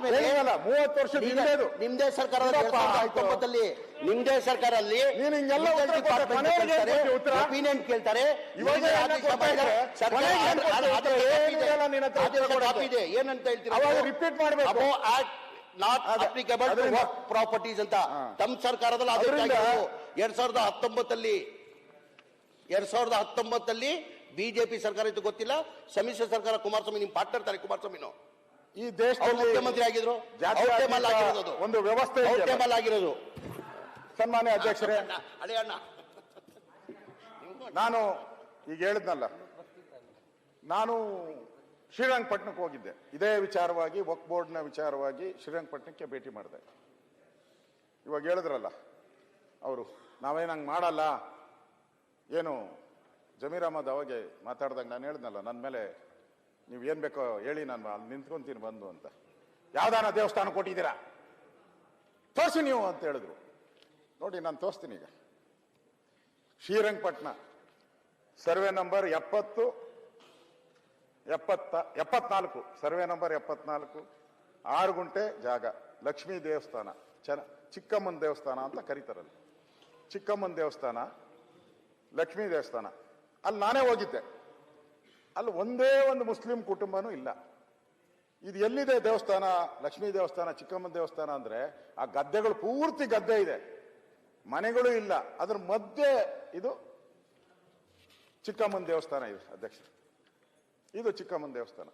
ಆದ್ಮೇಲೆ ಏನಿಲ್ಲ, ಮೂವತ್ತು ವರ್ಷ ಹಿಂದೆದು. ನಿಮ್ದೇ ಸರ್ಕಾರ. ಹತ್ತೊಂಬತ್ತಲ್ಲಿ ನಿಮ್ದೇ ಸರ್ಕಾರದಲ್ಲಿ ಅಲ್ಲಿ? ಒಪಿನಿಯನ್ ಕೇಳ್ತಾರೆ ಸರ್ಕಾರ ಇದೆ ಏನಂತ ಹೇಳ್ತೀರಾ repeat act not. Applicable properties ಅಂತ. ತಮ್ಮ ಸರ್ಕಾರದಲ್ಲಿ ಅದರಿಂದ- ಎರಡ್ ಸಾವಿರದ ಹತ್ತೊಂಬತ್ತಲ್ಲಿ ಎರಡ್ ಸಾವಿರದ ಹತ್ತೊಂಬತ್ತಲ್ಲಿ ಬಿಜೆಪಿ ಸರ್ಕಾರ ಇತ್ತು ಗೊತ್ತಿಲ್ಲ. ಸಮ್ಮಿಶ್ರ ಸರ್ಕಾರ ಕುಮಾರಸ್ವಾಮಿ ನಿಮ್ ಪಾರ್ಟ್ನರ್ ತಾರೆ ಕುಮಾರಸ್ವಾಮಿನು? ಈ ದೇಶದಲ್ಲಿ ಮುಖ್ಯಮಂತ್ರಿ ಆಗಿದ್ರು. ಒಂದು ವ್ಯವಸ್ಥೆ ಆಗಿರೋದು ಸನ್ಮಾನ್ಯ ಅಧ್ಯಕ್ಷರೇ. ಅಣ್ಣ, ಅಣ್ಣ ನಾನು ಈಗ ಹೇಳಿದ್ನಲ್ಲ ನಾನು ಶ್ರೀರಂಗಪಟ್ಟಣಕ್ಕೆ ಹೋಗಿದ್ದೆ. ಇದೇ ವಿಚಾರವಾಗಿ ವಕ್ ಬೋರ್ಡ್ನ ವಿಚಾರವಾಗಿ ಶ್ರೀರಂಗಪಟ್ಟಣಕ್ಕೆ ಭೇಟಿ ಮಾಡಿದೆ. ಇವಾಗ ಹೇಳಿದ್ರಲ್ಲ ಅವರು ನಾವೇನು ಹಂಗೆ ಮಾಡಲ್ಲ? ಏನು ಜಮೀರ್ ಅಹಮದ್ ಅವಾಗೆ ಮಾತಾಡ್ದಂಗೆ ನಾನು ಹೇಳಿದ್ನಲ್ಲ ನನ್ನ ಮೇಲೆ ನೀವು ಏನು ಬೇಕೋ ಹೇಳಿ ನಾನು ಅಲ್ಲಿ ನಿಂತ್ಕೊಂತೀನಿ ಬಂದು ಅಂತ. ಯಾವ್ದಾನ ದೇವಸ್ಥಾನ ಕೊಟ್ಟಿದ್ದೀರಾ? ತೋರಿಸಿ ನೀವು ಅಂತ ಹೇಳಿದ್ರು. ನೋಡಿ, ನಾನು ತೋರಿಸ್ತೀನಿ ಈಗ. ಶ್ರೀರಂಗಪಟ್ಟಣ ಸರ್ವೆ ನಂಬರ್ ಎಪ್ಪತ್ತು, ಎಪ್ಪತ್ತ, ಎಪ್ಪತ್ನಾಲ್ಕು. ಸರ್ವೆ ನಂಬರ್ ಎಪ್ಪತ್ನಾಲ್ಕು. ಆರು ಗುಂಟೆ ಜಾಗ. ಲಕ್ಷ್ಮೀ ದೇವಸ್ಥಾನ. ಚೆನ್ನ ಚಿಕ್ಕಮ್ಮನ ದೇವಸ್ಥಾನ ಅಂತ ಕರೀತಾರಲ್ಲಿ. ಚಿಕ್ಕಮ್ಮನ ದೇವಸ್ಥಾನ, ಲಕ್ಷ್ಮೀ ದೇವಸ್ಥಾನ. ಅಲ್ಲಿ ನಾನೇ ಹೋಗಿದ್ದೆ. ಅಲ್ಲಿ, ಒಂದೇ ಒಂದು ಮುಸ್ಲಿಂ ಕುಟುಂಬನೂ ಇಲ್ಲ. ಇದು ಎಲ್ಲಿದೆ ದೇವಸ್ಥಾನ? ಲಕ್ಷ್ಮೀ ದೇವಸ್ಥಾನ, ಚಿಕ್ಕಮ್ಮನ ದೇವಸ್ಥಾನ ಅಂದ್ರೆ ಆ ಗದ್ದೆಗಳು ಪೂರ್ತಿ ಗದ್ದೆ ಇದೆ. ಮನೆಗಳು ಇಲ್ಲ. ಅದ್ರ ಮಧ್ಯೆ ಇದು ಚಿಕ್ಕಮ್ಮನ ದೇವಸ್ಥಾನ ಇದೆ, ಅಧ್ಯಕ್ಷ. ಇದು ಚಿಕ್ಕಮ್ಮನ ದೇವಸ್ಥಾನ.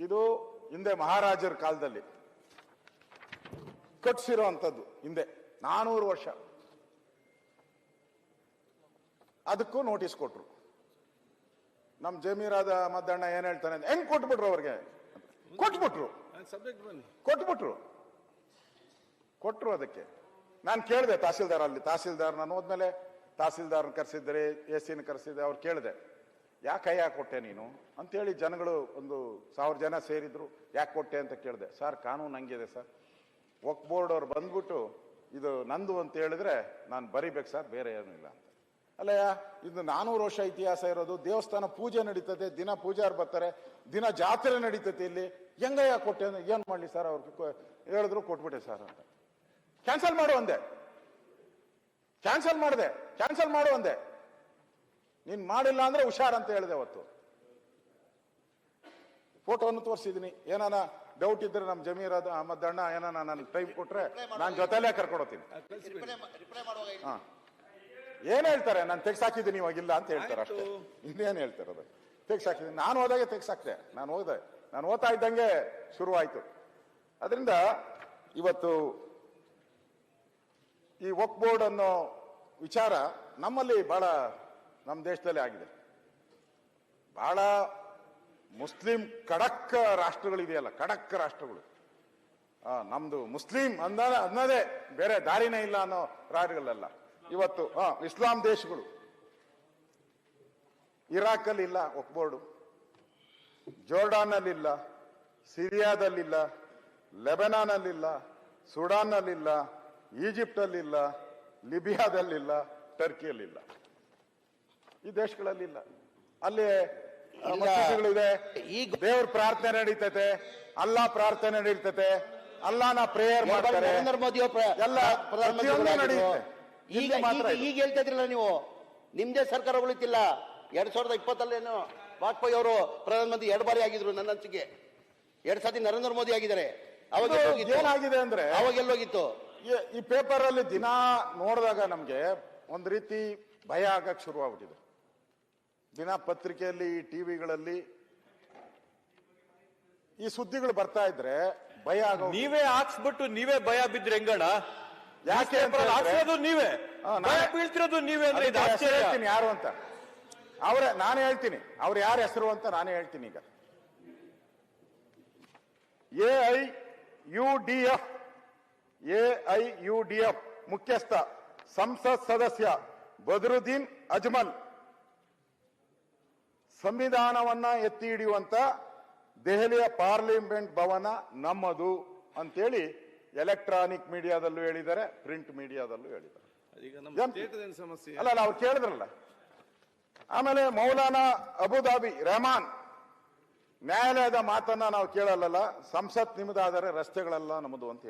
ಇದು ಹಿಂದೆ ಮಹಾರಾಜರ ಕಾಲದಲ್ಲಿ ಕಟ್ಸಿರೋ ಅಂಥದ್ದು ಹಿಂದೆ ನಾನೂರು ವರ್ಷ. ಅದಕ್ಕೂ ನೋಟಿಸ್ ಕೊಟ್ರು. ನಮ್ಮ ಜಮೀರಾದ ಮದ್ದಣ್ಣ ಏನ್ ಹೇಳ್ತಾನೆ ಹೆಂಗ್ ಕೊಟ್ಬಿಟ್ರು ಅವ್ರಿಗೆ? ಕೊಟ್ಬಿಟ್ರು. ಕೊಟ್ಬಿಟ್ರು. ಕೊಟ್ರು ಅದಕ್ಕೆ. ನಾನು ಕೇಳಿದೆ ತಹಸೀಲ್ದಾರ್ ಅಲ್ಲಿ ತಹಸೀಲ್ದಾರ್ ನಾನು ಹೋದ್ಮೇಲೆ ತಹಸೀಲ್ದಾರ್ ಕರೆಸಿದ್ರೆ ಎ ಸಿನ ಕರೆಸಿದ್ರೆ ಅವ್ರು ಕೇಳಿದೆ ಯಾಕೆ ಕೈ ಯಾಕೆ ಕೊಟ್ಟೆ ನೀನು? ಅಂತೇಳಿ ಜನಗಳು ಒಂದು ಸಾವಿರ ಜನ ಸೇರಿದ್ರು ಯಾಕೆ ಕೊಟ್ಟೆ? ಅಂತ ಕೇಳಿದೆ ಸರ್ ಕಾನೂನು ಹಂಗಿದೆ ಸರ್. ವಕ್ ಬೋರ್ಡ್ ಅವ್ರು ಬಂದ್ಬಿಟ್ಟು ಇದು ನಂದು ಅಂತ ಹೇಳಿದ್ರೆ ನಾನು ಬರಿಬೇಕು ಸರ್ ಬೇರೆ ಏನೂ ಇಲ್ಲ ಅಂತ. ಅಲ್ಲಯ್ಯ ಇದು ನಾನೂರು ವರ್ಷ ಇತಿಹಾಸ ಇರೋದು ದೇವಸ್ಥಾನ ಪೂಜೆ ನಡೀತದೆ ದಿನ ಪೂಜಾರ್ ಬರ್ತಾರೆ ದಿನ ಜಾತ್ರೆ ನಡೀತದೆ ಇಲ್ಲಿ. ಹೆಂಗಯ್ಯ ಕೊಟ್ಟೆ ಅಂದ್ರೆ ಮಾಡಲಿ ಮಾಡ್ಲಿ ಸರ್ ಅವ್ರಿಗೆ ಹೇಳಿದ್ರು ಕೊಟ್ಬಿಟ್ಟೆ ಸರ್ ಅಂತ. ಕ್ಯಾನ್ಸಲ್ ಮಾಡು ಅಂದೆ. ಕ್ಯಾನ್ಸಲ್ ಮಾಡಿದೆ. ಕ್ಯಾನ್ಸಲ್ ಮಾಡು ಅಂದೆ. ನೀನ್ ಮಾಡಿಲ್ಲ ಅಂದ್ರೆ ಹುಷಾರ್ ಅಂತ ಹೇಳಿದೆ ಅವತ್ತು. ಫೋಟೋವನ್ನು ತೋರಿಸಿದೀನಿ. ಏನಾನ ಡೌಟ್ ಇದ್ರೆ ನಮ್ಮ ಅದು ಅಹಮದ್ ಅಣ್ಣ ಏನಾನ ನನಗೆ ಟೈಮ್ ಕೊಟ್ರೆ ನಾನು ಜೊತೆಲೇ ಕರ್ಕೊಡತೀನಿ. ಹಾ. ಏನ್ ಹೇಳ್ತಾರೆ? ನಾನು ತೆಗ್ಸಾಕಿದ್ದೀನಿ ಇವಾಗಿಲ್ಲ ಅಂತ ಹೇಳ್ತಾರೆ ಅಷ್ಟೇ. ಇನ್ನೇನು ಹೇಳ್ತಾರೆ ಅದು? ತೆಗ್ಸಾಕಿದ್ದೀನಿ ನಾನು ಹೋದಾಗೆ ತೆಗ್ಸಾಕ್ದೆ ನಾನು ಹೋದೆ. ನಾನು ಓದ್ತಾ ಇದ್ದಂಗೆ ಶುರುವಾಯ್ತು. ಅದರಿಂದ ಇವತ್ತು ಈ ವಕ್ ಬೋರ್ಡ್ ಅನ್ನೋ ವಿಚಾರ ನಮ್ಮಲ್ಲಿ ಬಹಳ ನಮ್ಮ ದೇಶದಲ್ಲಿ ಆಗಿದೆ. ಬಹಳ ಮುಸ್ಲಿಂ ಖಡಕ್ ರಾಷ್ಟ್ರಗಳಿದೆಯಲ್ಲ ಖಡಕ್ ರಾಷ್ಟ್ರಗಳು. ಆ, ನಮ್ದು ಮುಸ್ಲಿಂ ಅಂದ ಅನ್ನೋದೇ ಬೇರೆ ದಾರಿನೇ ಇಲ್ಲ ಅನ್ನೋ ರಾಜ್ಯಗಳೆಲ್ಲ ಇವತ್ತು ಇಸ್ಲಾಂ ದೇಶಗಳು. ಇರಾಕಲ್ಲಿ ಇಲ್ಲ ಒಕ್ಬೋರ್ಡು. ಜೋರ್ಡಾನಲ್ಲಿಲ್ಲ ಸಿರಿಯಾದಲ್ಲಿಲ್ಲ ಲೆಬನಾನಲ್ಲಿಲ್ಲ ಸುಡಾನ್ನಲ್ಲಿಲ್ಲ ಈಜಿಪ್ಟಲ್ಲಿಲ್ಲ ಲಿಬಿಯಾದಲ್ಲಿಲ್ಲ ಟರ್ಕಿಯಲ್ಲಿಲ್ಲ. ಈ ದೇಶಗಳಲ್ಲಿಲ್ಲ. ಅಲ್ಲಿ ಇಲ್ಲ. ಈಜಿಪ್ಟ್ ಮಸೀದಿಗಳಿದೆ ಈಗ- ದೇವ್ರ ಪ್ರಾರ್ಥನೆ ನಡೀತೈತೆ. ಅಲ್ಲ ಪ್ರಾರ್ಥನೆ ನಡೀತೈತೆ. ಅಲ್ಲಾನ ಪ್ರೇಯರ್ ಎರಡು ಬಾರಿ ಮಾಡ್ತಾರೆ. ನರೇಂದ್ರ ಮೋದಿ ಎಲ್ಲ ಪ್ರಧಾನಮಂತ್ರಿ. ನಡೆಯುತ್ತೆ. ಈಗ ಮಾತ್ರ ಈಗ- ಹೇಳ್ತಾ ಇದ್ರಲ್ಲ ನೀವು ನಿಮ್ದೇ ಸರ್ಕಾರ ಉಳಿತಿಲ್ಲ. ಎರಡ್ ಸಾವಿರದ ಇಪ್ಪತ್ತಲ್ಲೇನು ವಾಜಪೇಯಿ ಅವರು ಪ್ರಧಾನಮಂತ್ರಿ ಎರಡು ಬಾರಿ ಆಗಿದ್ರು ನನ್ನ ಅನ್ಸಿಕೆ. ಎರಡ್ ಸತಿ ನರೇಂದ್ರ ಮೋದಿ ಆಗಿದ್ದಾರೆ. ಅವಾಗ ಏನಾಗಿದೆ ಅಂದ್ರೆ ಅವಾಗ ಎಲ್ಲೋಗಿತ್ತು? ಈ- ಈ ಪೇಪರ್ ಅಲ್ಲಿ ದಿನ ನೋಡಿದಾಗ ನಮ್ಗೆ ಒಂದ್ ರೀತಿ ಭಯ ಆಗಕ್ ಶುರುವಾಗ್ಬಿಟ್ಟಿದೆ. ದಿನ ಪತ್ರಿಕೆಯಲ್ಲಿ ಟಿವಿಗಳಲ್ಲಿ ಈ ಸುದ್ದಿಗಳು ಬರ್ತಾ ಇದ್ರೆ ಭಯ ಆಗೋ ನೀವೇ ಹಾಕ್ಸ್ಬಿಟ್ಟು ನೀವೇ ಭಯ ಬಿದ್ರೆ ಹೆಂಗಣ? ಯಾಕೆ ಹಾಕ್ಸಿರೋದು ನೀವೇ. ಬೀಳ್ತಿರೋದು ನೀವೇ ಅಂದ್ರೆ ಇದು ಆಶ್ಚರ್ಯ ಹೇಳ್ತೀನಿ ಯಾರು ಅಂತ. ಅವ್ರ ನಾನು ಹೇಳ್ತೀನಿ ಅವ್ರು ಯಾರ ಹೆಸರು ಅಂತ ನಾನು ಹೇಳ್ತೀನಿ ಈಗ. A I U D F A I U D F ಮುಖ್ಯಸ್ಥ ಸಂಸತ್ ಸದಸ್ಯ ಬದರುದ್ದೀನ್ ಅಜ್ಮಲ್. ಸಂವಿಧಾನವನ್ನ ಎತ್ತಿ ಹಿಡಿಯುವಂತ ದೆಹಲಿಯ ಪಾರ್ಲಿಮೆಂಟ್ ಭವನ ನಮ್ಮದು ಅಂತೇಳಿ ಎಲೆಕ್ಟ್ರಾನಿಕ್ ಮೀಡಿಯಾದಲ್ಲೂ ಹೇಳಿದ್ದಾರೆ ಪ್ರಿಂಟ್ ಮೀಡಿಯಾದಲ್ಲೂ ಹೇಳಿದ್ದಾರೆ. ಸಮಸ್ಯೆ? ಅಲ್ಲ ಅಲ್ಲ ಅವ್ರು ಕೇಳಿದ್ರಲ್ಲ. ಆಮೇಲೆ ಮೌಲಾನಾ ಅಬುದಾಬಿ ರೆಹಮಾನ್ ನ್ಯಾಯಾಲಯದ ಮಾತನ್ನ ನಾವು ಕೇಳಲ್ಲ ಸಂಸತ್ ನಿಮ್ಮದಾದರೆ ರಸ್ತೆಗಳೆಲ್ಲ ನಮ್ಮದು ಅಂತ